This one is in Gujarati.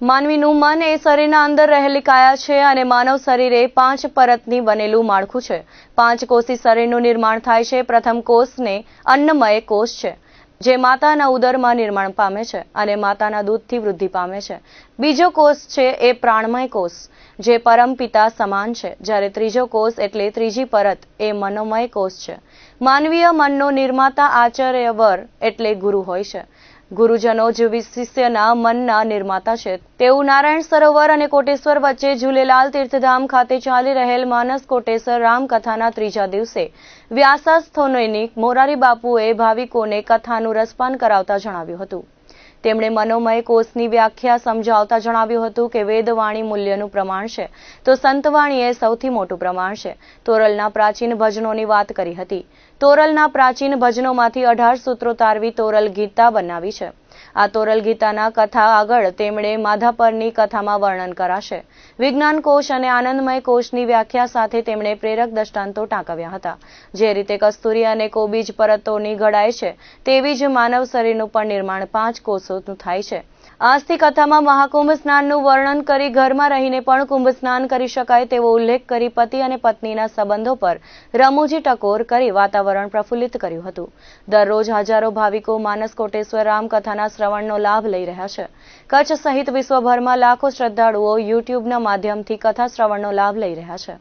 માનવીનું મન એ શરીરના અંદર રહેલી કાયા છે અને માનવ શરીર એ પાંચ પરતની બનેલું માળખું છે. પાંચ કોષી શરીરનું નિર્માણ થાય છે. પ્રથમ કોષને અન્નમય કોષ છે, જે માતાના ઉદરમાં નિર્માણ પામે છે અને માતાના દૂધથી વૃદ્ધિ પામે છે. બીજો કોષ છે એ પ્રાણમય કોષ, જે પરમ પિતા સમાન છે. જ્યારે ત્રીજો કોષ એટલે ત્રીજી પરત એ મનોમય કોષ છે. માનવીય મનનો નિર્માતા આચાર્યવર એટલે ગુરુ હોય છે. ગુરુજનો જેવી શિષ્યના મનના નિર્માતા છે. તેવું નારાયણ સરોવર અને કોટેશ્વર વચ્ચે ઝૂલેલાલ તીર્થધામ ખાતે ચાલી રહેલ માનસ કોટેશ્વર રામકથાના ત્રીજા દિવસે વ્યાસાસ્થોનૈનિક મોરારી બાપુએ ભાવિકોને કથાનું રસપાન કરાવતા જણાવ્યું હતું. તેમણે મનોમય કોષની વ્યાખ્યા સમજાવતા જણાવ્યું હતું કે વેદવાણી મૂલ્યનું પ્રમાણ છે. તો સંતવાણી એ સૌથી મોટું પ્રમાણ છે. તોરલના પ્રાચીન ભજનોની વાત કરી હતી. તોરલના પ્રાચીન ભજનોમાંથી અઢાર સૂત્રો તારવી તોરલ ગીતા બનાવી છે. આ તોરલ ગીતાના કથા આગળ તેમણે માધાપરની કથામાં વર્ણન કરાશે. વિજ્ઞાન કોષ અને આનંદમય કોષની વ્યાખ્યા સાથે તેમણે પ્રેરક દ્રષ્ટાંતો ટાંકવ્યા હતા. જે રીતે કસ્તુરી અને કોબીજ પરતોની ઘડાય છે, તેવી જ માનવ શરીરનું પણ નિર્માણ પાંચ કોષોનું થાય છે. આજથી કથામાં મહાકુંભ સ્નાનનું વર્ણન કરી ઘરમાં રહીને પણ કુંભ સ્નાન કરી શકાય તેવો ઉલ્લેખ કરી પતિ અને પત્નીના સંબંધો પર રમૂજી ટકોર કરી વાતાવરણ પ્રફુલ્લિત કર્યું હતું. દરરોજ હજારો ભાવિકો માનસ કોટેશ્વર રામકથાના શ્રવણનો લાભ લઈ રહ્યા છે. કચ્છ સહિત વિશ્વભરમાં લાખો શ્રદ્ધાળુઓ યુટ્યુબના માધ્યમથી કથા શ્રવણનો લાભ લઈ રહ્યા છે.